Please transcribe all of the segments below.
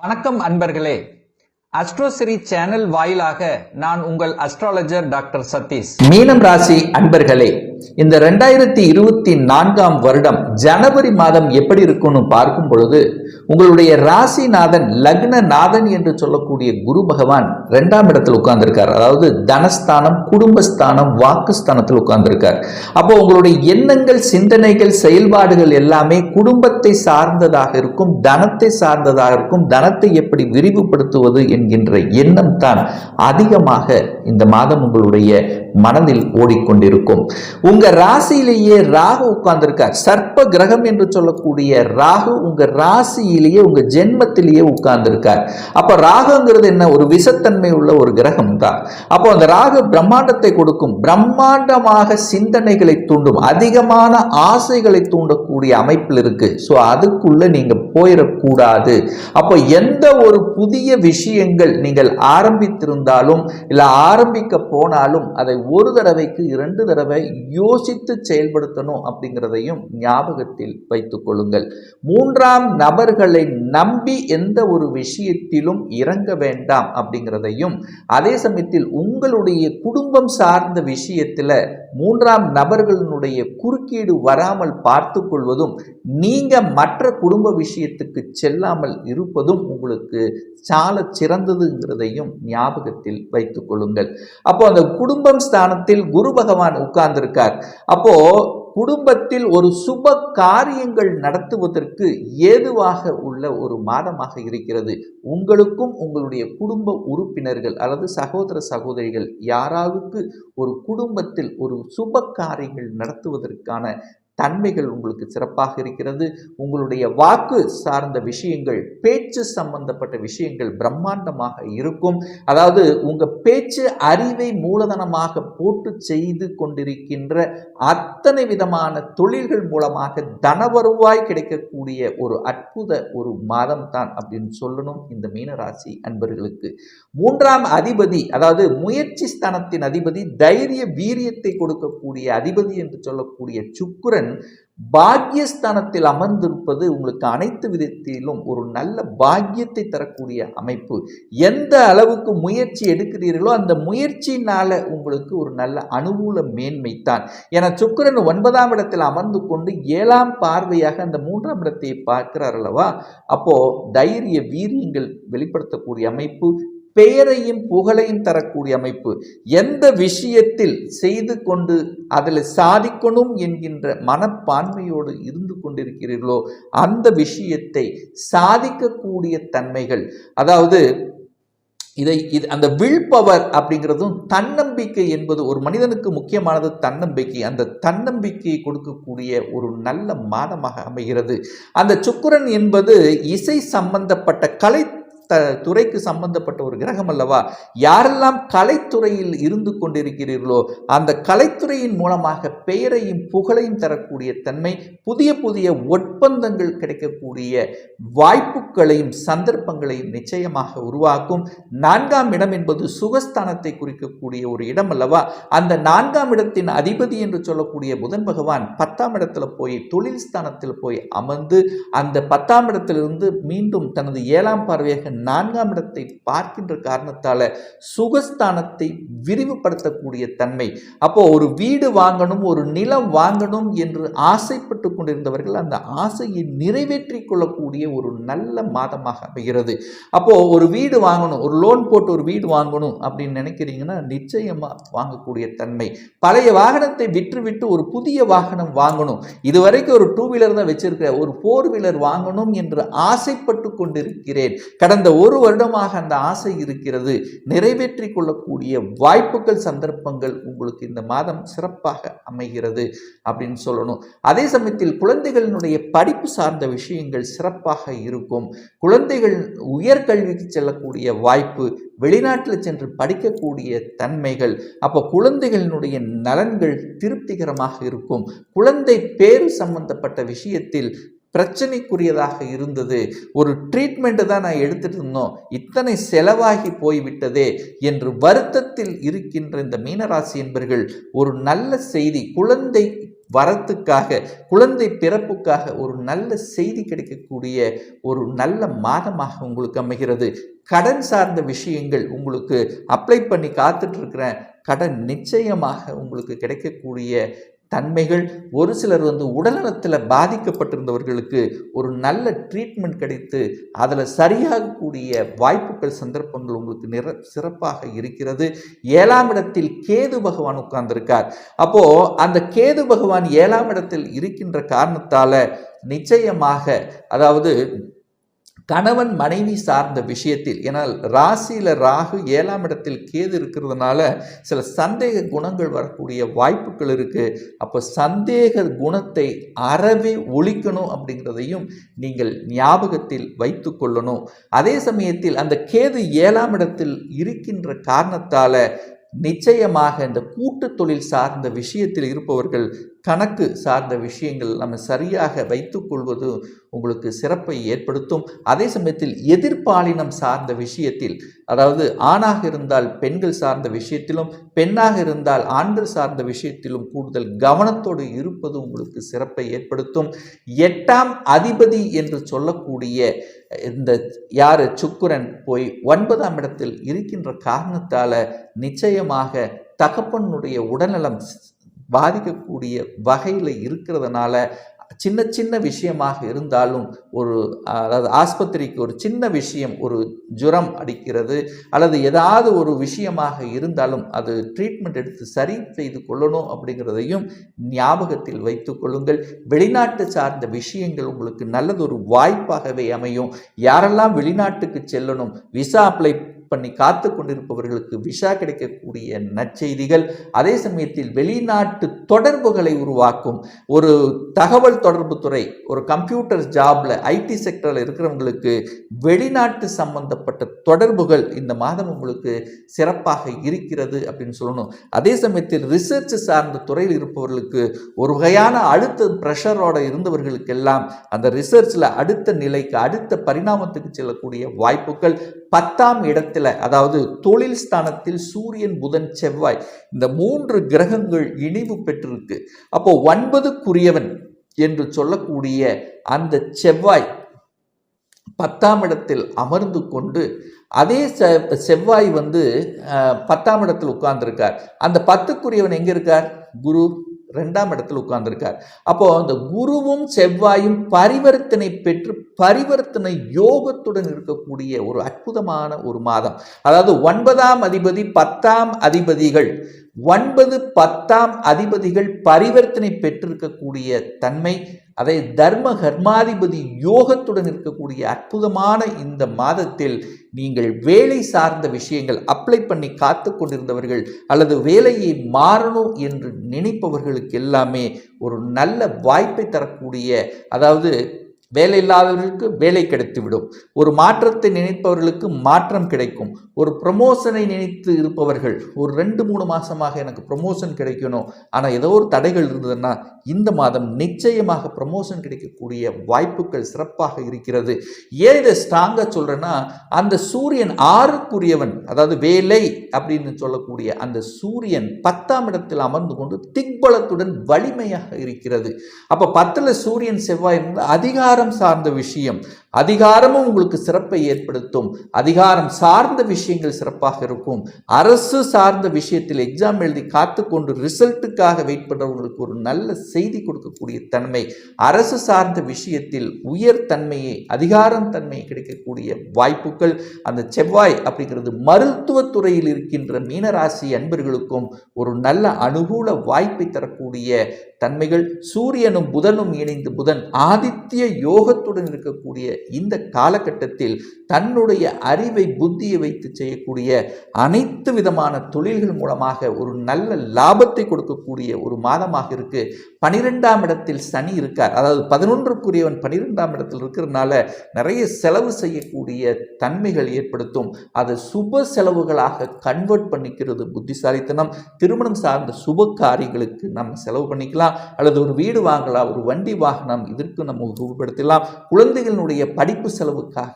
வணக்கம் அன்பர்களே. அஸ்ட்ரோசிரி சேனல் வாயிலாக நான் உங்கள் அஸ்ட்ராலஜர் டாக்டர் சதீஷ். மீனம் ராசி அன்பர்களே இந்த ரெண்டாயிரத்தி இருபத்தி நான்காம் வருடம் ஜனவரி மாதம் எப்படி இருக்கும்னு பார்க்கும் பொழுது உங்களுடைய ராசிநாதன் லக்னநாதன் என்று சொல்லக்கூடிய குரு பகவான் ரெண்டாம் இடத்தில் உட்கார்ந்துருக்கார். அதாவது தனஸ்தானம் குடும்பஸ்தானம் வாக்குஸ்தானத்தில் உட்கார்ந்துருக்கார். அப்போ உங்களுடைய எண்ணங்கள் சிந்தனைகள் செயல்பாடுகள் எல்லாமே குடும்பத்தை சார்ந்ததாக இருக்கும் தனத்தை சார்ந்ததாக இருக்கும் தனத்தை எப்படி விரிவுபடுத்துவது என்கின்ற எண்ணம் தான் அதிகமாக இந்த மாதம் உங்களுடைய மனதில் ஓடிக்கொண்டிருக்கும். உங்க ராசியிலேயே ராகு உட்கார்ந்திருக்கார். சர்ப்ப கிரகம் என்று சொல்லக்கூடிய ராகு உங்க ராசியிலேயே உங்க ஜென்மத்திலேயே உட்கார்ந்திருக்கார். அப்ப ராகுங்கிறது என்ன? ஒரு தன்மை உள்ள ஒரு கிரகம் தான் அப்போ அந்த ராகு பிரம்மாண்டத்தை கொடுக்கும் பிரம்மாண்டமாக சிந்தனைகளை தூண்டும் அதிகமான ஆசைகளை தூண்டக்கூடிய அமைப்பில் இருக்கு. ஸோ அதுக்குள்ள நீங்க போயிடக்கூடாது. அப்போ எந்த ஒரு புதிய விஷயங்கள் நீங்கள் ஆரம்பித்திருந்தாலும் இல்லை ஆரம்பிக்க போனாலும் அதை ஒரு தடவைக்கு இரண்டு தடவை யோசித்து செயல்படுத்தணும் அப்படிங்கிறதையும் ஞாபகத்தில் வைத்துக் கொள்ளுங்கள். மூன்றாம் நபர்களை நம்பி எந்த ஒரு விஷயத்திலும் இறங்க வேண்டாம் என்பதையும் அதே சமயத்தில் உங்களுடைய குடும்பம் சார்ந்த விஷயத்தில் மூன்றாம் நபர்களினுடைய குறுக்கீடு வராமல் பார்த்து கொள்வதும் நீங்கள் மற்ற குடும்ப விஷயத்துக்கு செல்லாமல் இருப்பதும் உங்களுக்கு சால சிறந்ததுங்கிறதையும் ஞாபகத்தில் வைத்துக் கொள்ளுங்கள். அப்போ அந்த குடும்பம் ஸ்தானத்தில் குரு பகவான் உட்கார்ந்திருக்கார். அப்போ குடும்பத்தில் ஒரு சுப காரியங்கள் நடத்துவதற்கு ஏதுவாக உள்ள ஒரு மாதமாக இருக்கிறது. உங்களுக்கும் உங்களுடைய குடும்ப உறுப்பினர்கள் அல்லது சகோதர சகோதரிகள் யாராவுக்கு ஒரு குடும்பத்தில் ஒரு சுப காரியங்கள் நடத்துவதற்கான தன்மைகள் உங்களுக்கு சிறப்பாக இருக்கிறது. உங்களுடைய வாக்கு சார்ந்த விஷயங்கள் பேச்சு சம்பந்தப்பட்ட விஷயங்கள் பிரம்மாண்டமாக இருக்கும். அதாவது உங்கள் பேச்சு அறிவை மூலதனமாக போட்டு செய்து கொண்டிருக்கின்ற அத்தனை விதமான தொழில்கள் மூலமாக தன வருவாய் கிடைக்கக்கூடிய ஒரு அற்புத ஒரு மாதம் தான் அப்படின்னு சொல்லணும் இந்த மீனராசி அன்பர்களுக்கு. மூன்றாம் அதிபதி அதாவது முயற்சி ஸ்தானத்தின் அதிபதி தைரிய வீரியத்தை கொடுக்கக்கூடிய அதிபதி என்று சொல்லக்கூடிய சுக்கிரன் பாக்கியஸ்தானத்தில் அமர்ந்திருப்பது உங்களுக்கு அனைத்து விதத்திலும் ஒரு நல்ல பாக்கியத்தை தரக்கூடிய அமைப்பு. எந்த அளவுக்கு முயற்சி எடுக்கிறீர்களோ அந்த முயற்சியினால உங்களுக்கு ஒரு நல்ல அனுகூல மேன்மை தான். என சுக்கிரன் ஒன்பதாம் இடத்தில் அமர்ந்து கொண்டு ஏழாம் பார்வையாக அந்த மூன்றாம் இடத்தை பார்க்கிறார் அல்லவா? அப்போ தைரிய வீரியங்கள் வெளிப்படுத்தக்கூடிய அமைப்பு பெயரையும் புகழையும் தரக்கூடிய அமைப்பு. எந்த விஷயத்தில் செய்து கொண்டு அதில் சாதிக்கணும் என்கின்ற மனப்பான்மையோடு இருந்து கொண்டிருக்கிறீர்களோ அந்த விஷயத்தை சாதிக்கக்கூடிய தன்மைகள் அதாவது இதை இது அந்த வில் பவர் அப்படிங்கிறதும் தன்னம்பிக்கை என்பது ஒரு மனிதனுக்கு முக்கியமானது தன்னம்பிக்கை. அந்த தன்னம்பிக்கையை கொடுக்கக்கூடிய ஒரு நல்ல மாதமாக அமைகிறது. அந்த சுக்கிரன் என்பது இசை சம்பந்தப்பட்ட கலை த துறைக்கு சம்பந்தப்பட்ட ஒரு கிரகம் அல்லவா? யாரெல்லாம் கலைத்துறையில் இருந்து கொண்டிருக்கிறீர்களோ அந்த கலைத்துறையின் மூலமாக பெயரையும் புகழையும் தரக்கூடிய தன்மை புதிய புதிய ஒப்பந்தங்கள் கிடைக்கக்கூடிய வாய்ப்புகளையும் சந்தர்ப்பங்களையும் நிச்சயமாக உருவாக்கும். நான்காம் இடம் என்பது சுகஸ்தானத்தை குறிக்கக்கூடிய ஒரு இடம் அல்லவா? அந்த நான்காம் இடத்தின் அதிபதி என்று சொல்லக்கூடிய புதன் பகவான் பத்தாம் இடத்துல போய் தொழில் ஸ்தானத்தில் போய் அமர்ந்து அந்த பத்தாம் இடத்திலிருந்து மீண்டும் தனது ஏழாம் பார்வையாக நான்காம் இடத்தை பார்க்கின்ற காரணத்தால சுகஸ்தானத்தை விரிவுபடுத்தக்கூடிய தன்மை. அப்போ ஒரு வீடு வாங்கணும் ஒரு நிலம் வாங்கணும் என்று ஆசைப்பட்டு கொண்டிருந்தவர்கள் அந்த ஆசையை நிறைவேற்றி கொள்ளக்கூடிய ஒரு நல்ல மாதமாக அமைகிறது. அப்போ ஒரு வீடு வாங்கணும் ஒரு லோன் போட்டு ஒரு வீடு வாங்கணும் அப்படின்னு நினைக்கிறீங்கன்னா நிச்சயமா வாங்கக்கூடிய தன்மை. பழைய வாகனத்தை விற்று விட்டு ஒரு புதிய வாகனம் வாங்கணும். இதுவரைக்கும் ஒரு டூ வீலர் தான் வச்சிருக்கிற ஒரு ஃபோர் வீலர் வாங்கணும் என்று ஆசைப்பட்டு கொண்டிருக்கிறேன். கடந்த ஒரு வருடமாக அந்த ஆசை இருக்கிறது. நிறைவேற்றி கொள்ளக்கூடிய வாய்ப்புகள் சந்தர்ப்பங்கள் உங்களுக்கு இந்த மாதம் சிறப்பாக அமைகிறது அப்படின்னு சொல்லணும். அதே சமயத்தில் குழந்தைகளினுடைய படிப்பு சார்ந்த விஷயங்கள் சிறப்பாக இருக்கும். குழந்தைகள் உயர்கல்விக்கு செல்லக்கூடிய வாய்ப்பு வெளிநாட்டில் சென்று படிக்கக்கூடிய தன்மைகள் அப்போ குழந்தைகளினுடைய நலன்கள் திருப்திகரமாக இருக்கும். குழந்தை பேரு சம்பந்தப்பட்ட விஷயத்தில் பிரச்சனைக்குரியதாக இருந்தது. ஒரு ட்ரீட்மெண்ட்டு தான் நான் எடுத்துகிட்டு இருந்தோம். இத்தனை செலவாகி போய்விட்டதே என்று வருத்தத்தில் இருக்கின்ற இந்த மீனராசி என்பர்கள் ஒரு நல்ல செய்தி குழந்தை வரத்துக்காக குழந்தை பிறப்புக்காக ஒரு நல்ல செய்தி கிடைக்கக்கூடிய ஒரு நல்ல மாதமாக உங்களுக்கு அமைகிறது. கடன் சார்ந்த விஷயங்கள் உங்களுக்கு அப்ளை பண்ணி காத்துட்ருக்கிறேன் கடன் நிச்சயமாக உங்களுக்கு கிடைக்கக்கூடிய தன்மைகள் ஒரு சிலர் வந்து உடல்நலத்தில் பாதிக்கப்பட்டிருந்தவர்களுக்கு ஒரு நல்ல ட்ரீட்மெண்ட் கிடைத்து அதில் சரியாகக்கூடிய வாய்ப்புகள் சந்தர்ப்பங்கள் உங்களுக்கு நிற சிறப்பாக இருக்கிறது. ஏழாம் இடத்தில் கேது பகவான் உட்கார்ந்திருக்கார். அப்போ அந்த கேது பகவான் ஏழாம் இடத்தில் இருக்கின்ற காரணத்தால நிச்சயமாக அதாவது கணவன் மனைவி சார்ந்த விஷயத்தில் ஏன்னா ராசியில் ராகு ஏழாம் இடத்தில் கேது இருக்கிறதுனால சில சந்தேக குணங்கள் வரக்கூடிய வாய்ப்புகள் இருக்குது அப்போ சந்தேக குணத்தை அறவே ஒழிக்கணும் அப்படிங்கிறதையும் நீங்கள் ஞாபகத்தில் வைத்து கொள்ளணும். அதே சமயத்தில் அந்த கேது ஏழாம் இடத்தில் இருக்கின்ற காரணத்தால் நிச்சயமாக இந்த கூட்டு தொழில் சார்ந்த விஷயத்தில் இருப்பவர்கள் கணக்கு சார்ந்த விஷயங்கள் நம்ம சரியாக வைத்துக்கொள்வது உங்களுக்கு சிறப்பை ஏற்படுத்தும். அதே சமயத்தில் எதிர்பாலினம் சார்ந்த விஷயத்தில் அதாவது ஆணாக இருந்தால் பெண்கள் சார்ந்த விஷயத்திலும் பெண்ணாக இருந்தால் ஆண்கள் சார்ந்த விஷயத்திலும் கூடுதல் கவனத்தோடு இருப்பது உங்களுக்கு சிறப்பை ஏற்படுத்தும். எட்டாம் அதிபதி என்று சொல்லக்கூடிய இந்த யார்? சுக்குரன் போய் ஒன்பதாம் இடத்தில் இருக்கின்ற காரணத்தால் நிச்சயமாக தகப்பனுடைய உடல்நலம் பாதிக்கக்கூடிய வகையில் இருக்கிறதுனால சின்ன சின்ன விஷயமாக இருந்தாலும் ஒரு அதாவது ஆஸ்பத்திரிக்கு ஒரு சின்ன விஷயம் ஒரு ஜுரம் அடிக்கிறது அல்லது ஏதாவது ஒரு விஷயமாக இருந்தாலும் அது ட்ரீட்மெண்ட் எடுத்து சரி செய்து கொள்ளணும் அப்படிங்கிறதையும் ஞாபகத்தில் வைத்து கொள்ளுங்கள். வெளிநாட்டு சார்ந்த விஷயங்கள் உங்களுக்கு நல்லது ஒரு வாய்ப்பாகவே அமையும். யாரெல்லாம் வெளிநாட்டுக்கு செல்லணும் விசா அப்ளை பண்ணி காத்து கொண்டிருப்பவர்களுக்கு விசா கிடைக்கக்கூடிய நற்செய்திகள் அதே சமயத்தில் வெளிநாட்டு தொடர்புகளை உருவாக்கும் ஒரு தகவல் தொடர்பு துறை ஒரு கம்ப்யூட்டர் ஜாப்ல ஐடி செக்டரில் இருக்கிறவங்களுக்கு வெளிநாட்டு சம்பந்தப்பட்ட தொடர்புகள் இந்த மாதம் உங்களுக்கு சிறப்பாக இருக்கிறது அப்படின்னு சொல்லணும். அதே சமயத்தில் ரிசர்ச் சார்ந்த துறையில் இருப்பவர்களுக்கு ஒரு வகையான அழுத்த ப்ரெஷரோட இருந்தவர்களுக்கெல்லாம் அந்த ரிசர்ச்சில் அடுத்த நிலைக்கு அடுத்த பரிணாமத்துக்கு செல்லக்கூடிய வாய்ப்புகள் பத்தாம் இடத்துல அதாவது தொழில் ஸ்தானத்தில் சூரியன் புதன் செவ்வாய் இந்த மூன்று கிரகங்கள் இணைவு பெற்றிருக்கு. அப்போ ஒன்பதுக்குரியவன் என்று சொல்லக்கூடிய அந்த செவ்வாய் பத்தாம் இடத்தில் அமர்ந்து கொண்டு அதே செ செவ்வாய் வந்து பத்தாம் இடத்தில் உட்கார்ந்திருக்கார். அந்த பத்துக்குரியவன் எங்கே இருக்கார்? குரு ரெண்டாம் இடத்தில் உட்கார்ந்துருக்கார். அப்போ அந்த குருவும் செவ்வாயும் பரிவர்த்தனை பெற்று பரிவர்த்தனை யோகத்துடன் இருக்கக்கூடிய ஒரு அற்புதமான ஒரு மாதம். அதாவது ஒன்பதாம் அதிபதி பத்தாம் அதிபதிகள் ஒன்பது பத்தாம் அதிபதிகள் பரிவர்த்தனை பெற்றிருக்கக்கூடிய தன்மை அதை தர்ம கர்மாதிபதி யோகத்துடன் இருக்கக்கூடிய அற்புதமான இந்த மாதத்தில் நீங்கள் வேலை சார்ந்த விஷயங்கள் அப்ளை பண்ணி காத்து கொண்டிருந்தவர்கள் அல்லது வேலையை மாறணும் என்று நினைப்பவர்களுக்கு எல்லாமே ஒரு நல்ல வாய்ப்பை தரக்கூடிய அதாவது வேலை இல்லாதவர்களுக்கு வேலை கிடைத்துவிடும் ஒரு மாற்றத்தை நினைப்பவர்களுக்கு மாற்றம் கிடைக்கும். ஒரு ப்ரமோஷனை நினைத்து இருப்பவர்கள் ஒரு ரெண்டு மூணு மாதமாக எனக்கு ப்ரமோஷன் கிடைக்கணும். ஆனால் ஏதோ ஒரு தடைகள் இருந்ததுன்னா இந்த மாதம் நிச்சயமாக ப்ரமோஷன் கிடைக்கக்கூடிய வாய்ப்புகள் சிறப்பாக இருக்கிறது. ஏன் இதை ஸ்ட்ராங்காக சொல்கிறேன்னா அந்த சூரியன் ஆறுக்குரியவன் அதாவது வேலை அப்படின்னு சொல்லக்கூடிய அந்த சூரியன் பத்தாம் இடத்தில் அமர்ந்து கொண்டு திக்பலத்துடன் வலிமையாக இருக்கிறது. அப்போ பத்தில் சூரியன் செவ்வாய் வந்து அதிகாரம் சார்ந்த விஷயம். அதிகாரமும் உங்களுக்கு சிறப்பை ஏற்படுத்தும். அதிகாரம் சார்ந்த விஷயங்கள் சிறப்பாக இருக்கும். அரசு சார்ந்த விஷயத்தில் எக்ஸாம் எழுதி காத்து கொண்டு ரிசல்ட்டுக்காக வெயிட் பண்ணுறவங்களுக்கு ஒரு நல்ல செய்தி கொடுக்கக்கூடிய தன்மை. அரசு சார்ந்த விஷயத்தில் உயர் தன்மையை அதிகாரம் தன்மை கிடைக்கக்கூடிய வாய்ப்புகள். அந்த செவ்வாய் அப்படிங்கிறது மருத்துவத்துறையில் இருக்கின்ற மீனராசி அன்பர்களுக்கும் ஒரு நல்ல அனுகூல வாய்ப்பை தரக்கூடிய தன்மைகள். சூரியனும் புதனும் இணைந்து புதன் ஆதித்ய யோகத்துடன் இருக்கக்கூடிய இந்த காலகட்டத்தில் தன்னுடைய அறிவை புத்தியை வைத்து செய்யக்கூடிய அனைத்து விதமான தொழில்கள் மூலமாக ஒரு நல்ல லாபத்தை கொடுக்கக்கூடிய ஒரு மாதமாக இருக்கு. பனிரெண்டாம் இடத்தில் சனி இருக்கார். அதாவது பதினொன்றுக்குரியவன் பனிரெண்டாம் இடத்தில் இருக்கிறதுனால நிறைய செலவு செய்யக்கூடிய தன்மைகள் ஏற்படுத்தும். அதை சுப செலவுகளாக கன்வெர்ட் பண்ணிக்கிறது புத்திசாலித்தனம். திருமணம் சார்ந்த சுப காரியங்களுக்கு நம்ம செலவு பண்ணிக்கலாம். அல்லது ஒரு வீடு வாங்கலாம் ஒரு வண்டி வாகனம் இதற்கு நம்ம உபயோகப்படுத்தலாம். குழந்தைகளுடைய படிப்பு செலவுக்காக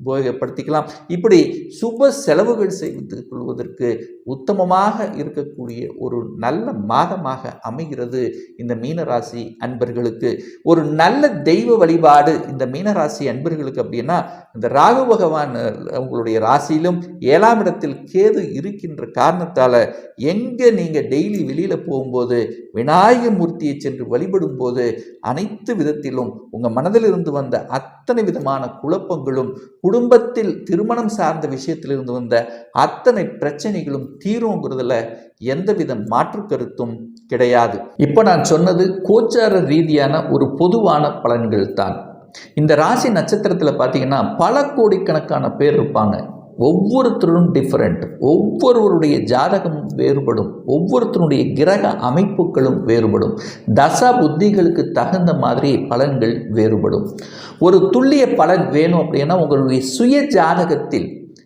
உபயோகப்படுத்திக்கலாம். இப்படி சுப செலவுகள் செய்து கொள்வதற்கு உத்தமமாக இருக்கக்கூடிய ஒரு நல்ல மாதமாக அமைகிறது இந்த மீனராசி அன்பர்களுக்கு. ஒரு நல்ல தெய்வ வழிபாடு இந்த மீனராசி அன்பர்களுக்கு அப்படின்னா இந்த ராகு பகவான் உங்களுடைய ராசியிலும் ஏழாம் இடத்தில் கேது இருக்கின்ற காரணத்தால் எங்கே நீங்கள் டெய்லி வெளியில் போகும்போது விநாயக மூர்த்தியை சென்று வழிபடும் போது அனைத்து விதத்திலும் உங்கள் மனதில் இருந்து வந்த அத்தனை விதமான குழப்பங்களும் குடும்பத்தில் திருமணம் சார்ந்த விஷயத்திலிருந்து வந்த அத்தனை பிரச்சனைகளும் தீருங்கிறதுல எந்தவித மாற்று கருத்தும் கிடையாது. இப்போ நான் சொன்னது கோச்சார ரீதியான ஒரு பொதுவான பலன்கள் தான் இந்த ராசி நட்சத்திரத்தில் பார்த்தீங்கன்னா பல கோடிக்கணக்கான பேர் இருப்பாங்க. ஒவ்வொருத்தரும் டிஃப்ரெண்ட் ஒவ்வொருவருடைய ஜாதகமும் வேறுபடும். ஒவ்வொருத்தருடைய கிரக அமைப்புகளும் வேறுபடும். தசா புத்திகளுக்கு தகுந்த மாதிரி பலன்கள் வேறுபடும். ஒரு துல்லிய பலன் வேணும் அப்படின்னா உங்களுடைய சுய ஜாதகத்தில்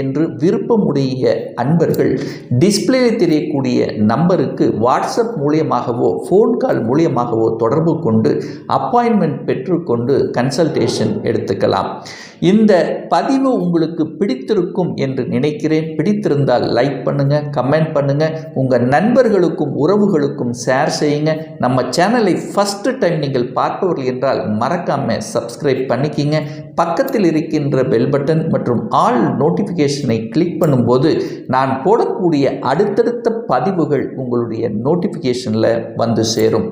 என்று விருப்பமுடைய அன்பர்கள் டிஸ்பிளேயில் தெரியக்கூடிய நம்பருக்கு வாட்ஸ்அப் மூலியமாகவோ ஃபோன் கால் மூலியமாகவோ தொடர்பு கொண்டு அப்பாயின்மெண்ட் பெற்றுக்கொண்டு கன்சல்டேஷன் எடுத்துக்கலாம். இந்த பதிவு உங்களுக்கு பிடித்திருக்கும் என்று நினைக்கிறேன். பிடித்திருந்தால் லைக் பண்ணுங்க கமெண்ட் பண்ணுங்க. உங்க நண்பர்களுக்கும் உறவுகளுக்கும் ஷேர் செய்யுங்க. நம்ம சேனலை ஃபர்ஸ்ட் டைம் நீங்கள் பார்ப்பவர்கள் என்றால் மறக்காம சப்ஸ்கிரைப் பண்ணிக்கிங்க. பக்கத்தில் இருக்கின்ற பெல் பட்டன் மற்றும் ஆல் நோட்டிஃபிகேஷனை கிளிக் பண்ணும்போது நான் போடக்கூடிய அடுத்தடுத்த பதிவுகள் உங்களுடைய நோட்டிஃபிகேஷனில் வந்து சேரும்.